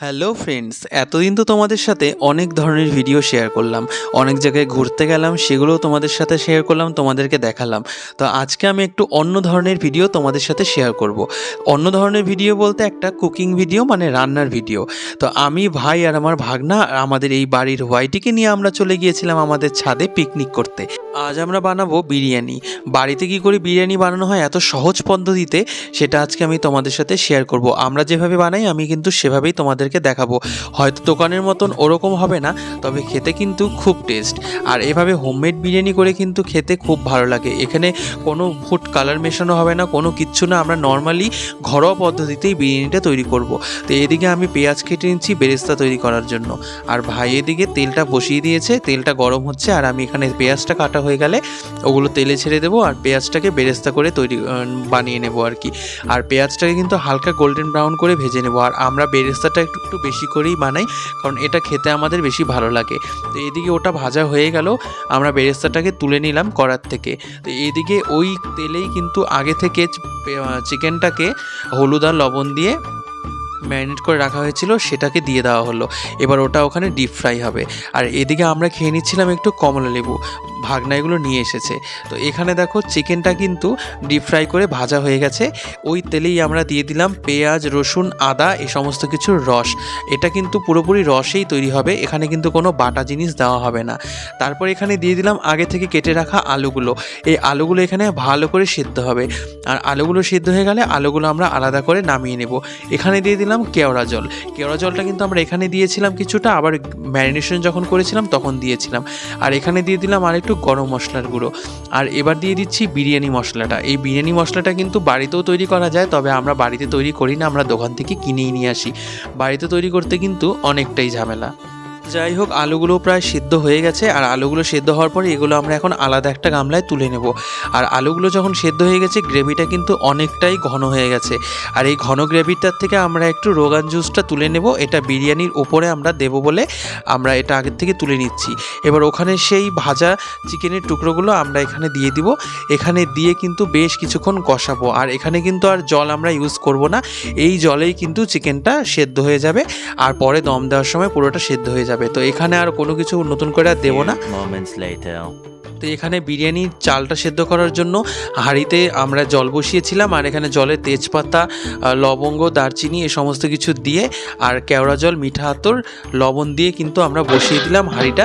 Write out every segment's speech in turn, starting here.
Hello friends, এতদিন তো তোমাদের সাথে অনেক ধরনের ভিডিও শেয়ার করলাম। অনেক জায়গায় ঘুরতে গেলাম, সেগুলোও তোমাদের সাথে শেয়ার করলাম, তোমাদেরকে দেখালাম। তো আজকে আমি একটু অন্য ধরনের ভিডিও তোমাদের সাথে শেয়ার করব। অন্য ধরনের ভিডিও বলতে একটা কুকিং ভিডিও মানে রান্নার ভিডিও। তো আমি ভাই আর আমার ভাগনা, আমাদের এই বাড়ির হোয়াইটিকে নিয়ে আমরা চলে গিয়েছিলাম আমাদের ছাদে পিকনিক করতে। আজ আমরা বানাবো বিরিয়ানি। বাড়িতে কি করে বিরিয়ানি বানানো হয়, এত সহজ পদ্ধতিতে সেটা আজকে আমি তোমাদের সাথে শেয়ার করব। আমরা যেভাবে বানাই, আমি কিন্তু সেভাবেই তোমাদেরকে দেখাবো। হয়তো দোকানের মতন ওরকম হবে না, তবে খেতে কিন্তু খুব টেস্ট আর এভাবে হোমমেড বিরিয়ানি করে কিন্তু খেতে খুব ভালো লাগে। এখানে কোনো ফুড কালার মেশানো হবে না, কোনো কিচ্ছু না। আমরা নর্মালি ঘরোয়া পদ্ধতিতেই বিরিয়ানিটা তৈরি করব। তো এদিকে আমি পেঁয়াজ কেটে নিচ্ছি বেরেস্তা তৈরি করার জন্য। আর ভাই এদিকে তেলটা বসিয়ে দিয়েছে, তেলটা গরম হচ্ছে, আর আমি এখানে পেঁয়াজটা কাটা হয়ে গেলে ওগুলো তেলে ছেড়ে দেবো আর পেঁয়াজটাকে বেরেস্তা করে তৈরি বানিয়ে নেব আর কি। আর পেঁয়াজটাকে কিন্তু হালকা গোল্ডেন ব্রাউন করে ভেজে নেব। আর আমরা বেরেস্তাটা একটু একটু বেশি করেই বানাই, কারণ এটা খেতে আমাদের বেশি ভালো লাগে। তো এদিকে ওটা ভাজা হয়ে গেল, আমরা বেরেস্তাটাকে তুলে নিলাম কড়ার থেকে। তো এদিকে ওই তেলেই কিন্তু আগে থেকে চিকেনটাকে হলুদ আর লবণ দিয়ে ম্যারিনেট করে রাখা হয়েছিল, সেটাকে দিয়ে দেওয়া হলো। এবার ওটা ওখানে ডিপ ফ্রাই হবে। আর এদিকে আমরা খেয়ে নিচ্ছিলাম একটু কমলা লেবু। ভাগনা এগুলো নিয়ে এসেছে। তো এখানে দেখো চিকেনটা কিন্তু ডিপ ফ্রাই করে ভাজা হয়ে গেছে। ওই তেলেই আমরা দিয়ে দিলাম পেঁয়াজ, রসুন, আদা এই সমস্ত কিছুর রস। এটা কিন্তু পুরোপুরি রসেই তৈরি হবে, এখানে কিন্তু কোনো বাটা জিনিস দেওয়া হবে না। তারপর এখানে দিয়ে দিলাম আগে থেকে কেটে রাখা আলুগুলো। এই আলুগুলো এখানে ভালো করে সিদ্ধ হবে। আর আলুগুলো সিদ্ধ হয়ে গেলে আলুগুলো আমরা আলাদা করে নামিয়ে নেব। এখানে দিয়ে দিলাম কেওড়া জল। কেওড়া জলটা কিন্তু আমরা এখানে দিয়েছিলাম কিছুটা, আবার ম্যারিনেশন যখন করেছিলাম তখন দিয়েছিলাম। আর এখানে দিয়ে দিলাম আর একটু গরম মশলার গুঁড়ো। আর এবার দিয়ে দিচ্ছি বিরিয়ানি মশলাটা। এই বিরিয়ানি মশলাটা কিন্তু বাড়িতেও তৈরি করা যায়, তবে আমরা বাড়িতে তৈরি করি না, আমরা দোকান থেকে কিনেই নিয়ে আসি। বাড়িতে তৈরি করতে কিন্তু অনেকটাই ঝামেলা। যাই হোক আলুগুলো প্রায় সিদ্ধ হয়ে গেছে, আর আলুগুলো সেদ্ধ হওয়ার পরে এগুলো আমরা এখন আলাদা একটা গামলায় তুলে নেব। আর আলুগুলো যখন সেদ্ধ হয়ে গেছে, গ্রেভিটা কিন্তু অনেকটাই ঘন হয়ে গেছে। আর এই ঘন গ্রেভিটার থেকে আমরা একটু রোগান জুসটা তুলে নেব, এটা বিরিয়ানির ওপরে আমরা দেব বলে আমরা এটা আগের থেকে তুলে নিচ্ছি। এবার ওখানে সেই ভাজা চিকেনের টুকরোগুলো আমরা এখানে দিয়ে দিব। এখানে দিয়ে কিন্তু বেশ কিছুক্ষণ কষাবো। আর এখানে কিন্তু আর জল আমরা ইউজ করব না, এই জলেই কিন্তু চিকেনটা সেদ্ধ হয়ে যাবে, আর পরে দম দেওয়ার সময় পুরোটা সেদ্ধ হয়ে যাবে। তো এখানে আর কোনো কিছু নতুন করে আর দেবো না. তো এখানে বিরিয়ানির চালটা সেদ্ধ করার জন্য হাঁড়িতে আমরা জল বসিয়েছিলাম আর এখানে জলে তেজপাতা লবঙ্গ দারচিনি এ সমস্ত কিছু দিয়ে আর কেওড়া জল মিঠা আতর লবণ দিয়ে কিন্তু আমরা বসিয়ে দিলাম হাঁড়িটা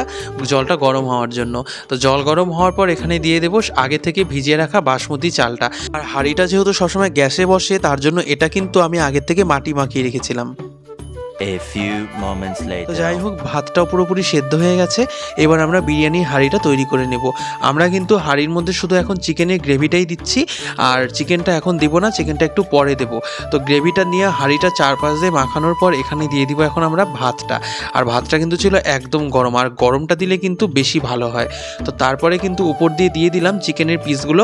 জলটা গরম হওয়ার জন্য। তো জল গরম হওয়ার পর এখানে দিয়ে দেবো আগে থেকে ভিজিয়ে রাখা বাসমতি চালটা। আর হাঁড়িটা যেহেতু সবসময় গ্যাসে বসে তার জন্য এটা কিন্তু আমি আগে থেকে মাটি মাখিয়ে রেখেছিলাম। A few moments তো যাই হোক, ভাতটাও পুরোপুরি সেদ্ধ হয়ে গেছে। এবার আমরা বিরিয়ানির হাঁড়িটা তৈরি করে নেব। আমরা কিন্তু হাঁড়ির মধ্যে শুধু এখন চিকেনের গ্রেভিটাই দিচ্ছি, আর চিকেনটা এখন দিব না, চিকেনটা একটু পরে দেব। তো গ্রেভিটা নিয়ে হাঁড়িটা চারপাশ দিয়ে মাখানোর পর এখানে দিয়ে দিব এখন আমরা ভাতটা। আর ভাতটা কিন্তু ছিল একদম গরম, আর গরমটা দিলে কিন্তু বেশি ভালো হয়। তো তারপরে কিন্তু উপর দিয়ে দিয়ে দিলাম চিকেনের পিসগুলো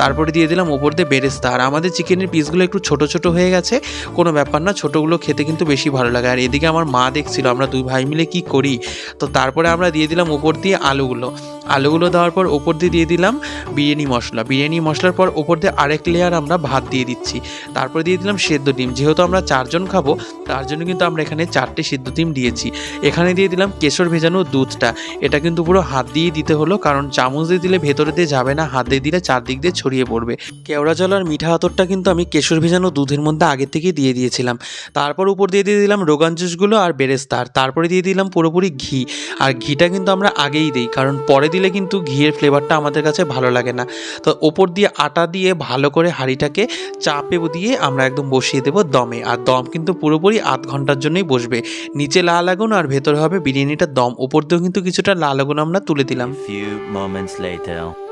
তারপরে দিয়ে দিলাম উপর দিয়ে বেরেস্তা। আর আমাদের চিকেনের পিসগুলো একটু ছোট ছোট হয়ে গেছে, কোনো ব্যাপার না, ছোটোগুলো খেতে কিন্তু বেশি ভালো লাগে। আর এদিকে আমার মা দেখছিল, আমরা দুই ভাই মিলে কি করি? তো তারপরে আমরা দিয়ে দিলাম উপর দিয়ে আলুগুলো। আলুগুলো দেওয়ার পর উপর দিয়ে দিয়ে দিলাম বিরিয়ানি মশলা। বিরিয়ানি মশলার পর উপর দিয়ে আরেক লেয়ার আমরা ভাত দিয়ে দিচ্ছি। তারপরে দিয়ে দিলাম সেদ্ধ ডিম। যেহেতু আমরা চারজন খাব, তার জন্য কিন্তু আমরা এখানে চারটে সিদ্ধ ডিম দিয়েছি। এখানে দিয়ে দিলাম কেশর ভেজানো দুধটা। এটা কিন্তু পুরো হাত দিয়ে দিতে হলো, কারণ চামচ দিয়ে দিলে ভেতরে দিয়ে যাবে না, হাত দিয়ে দিলে চারদিক দিয়ে ছড়িয়ে পড়বে। কেওড়া জল আর মিঠা আতরটা কিন্তু আমি কেশর ভেজানো দুধের মধ্যে আগে থেকেই দিয়ে দিয়েছিলাম। তারপর উপর দিয়ে দিয়ে দিলাম রোগান জুসগুলো আর বেরেস্তা আর তারপরে দিয়ে দিলাম পুরোপুরি ঘি। আর ঘিটা কিন্তু আমরা আগেই দিই কারণ পরে দিলে কিন্তু ঘিয়ের ফ্লেভারটা আমাদের কাছে ভালো লাগে না। তো ওপর দিয়ে আটা দিয়ে ভালো করে হাঁড়িটাকে চাপে দিয়ে আমরা একদম বসিয়ে দেবো দমে। আর দম কিন্তু পুরোপুরি আধ ঘণ্টার জন্যই বসবে। নিচে লাল আগুন আর ভেতরে হবে বিরিয়ানিটার দম। ওপর দিয়েও কিন্তু কিছুটা লাল আগুন আমরা তুলে দিলাম।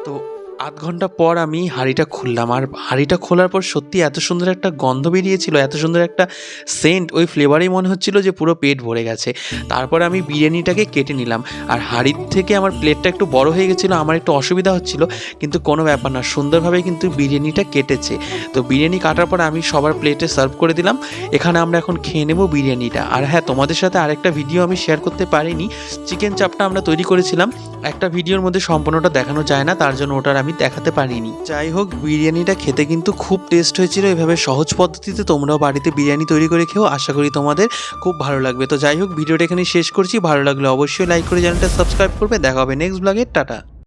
তো আধ ঘণ্টা পর আমি হাঁড়িটা খুললাম। আর হাঁড়িটা খোলার পর সত্যি এত সুন্দর একটা গন্ধ বেরিয়েছিল, এত সুন্দর একটা সেন্ট ওই ফ্লেভারেই মনে হচ্ছিল যে পুরো পেট ভরে গেছে। তারপরে আমি বিরিয়ানিটাকে কেটে নিলাম। আর হাঁড়ির থেকে আমার প্লেটটা একটু বড় হয়ে গেছিল, আমার একটু অসুবিধা হচ্ছিল, কিন্তু কোনো ব্যাপার না, সুন্দরভাবে কিন্তু বিরিয়ানিটা কেটেছে। তো বিরিয়ানি কাটার পর আমি সবার প্লেটে সার্ভ করে দিলাম। এখানে আমরা এখন খেয়ে নেব বিরিয়ানিটা। আর হ্যাঁ তোমাদের সাথে আরেকটা ভিডিও আমি শেয়ার করতে পারিনি। চিকেন চাপটা আমরা তৈরি করেছিলাম। একটা ভিডিওর মধ্যে সম্পূর্ণটা দেখানো যায় না, তার জন্য ওটার আমি দেখাতে পারিনি। যাই হোক বিরিয়ানিটা খেতে কিন্তু খুব টেস্ট হয়েছিল। এভাবে সহজ পদ্ধতিতে তোমরাও বাড়িতে বিরিয়ানি তৈরি করে খেও। আশা করি তোমাদের খুব ভালো লাগবে। তো যাই হোক ভিডিওটা এখানে শেষ করছি। ভালো লাগলে অবশ্যই লাইক করে চ্যানেলটা সাবস্ক্রাইব করবে। দেখা হবে নেক্সট ব্লগে টাটা।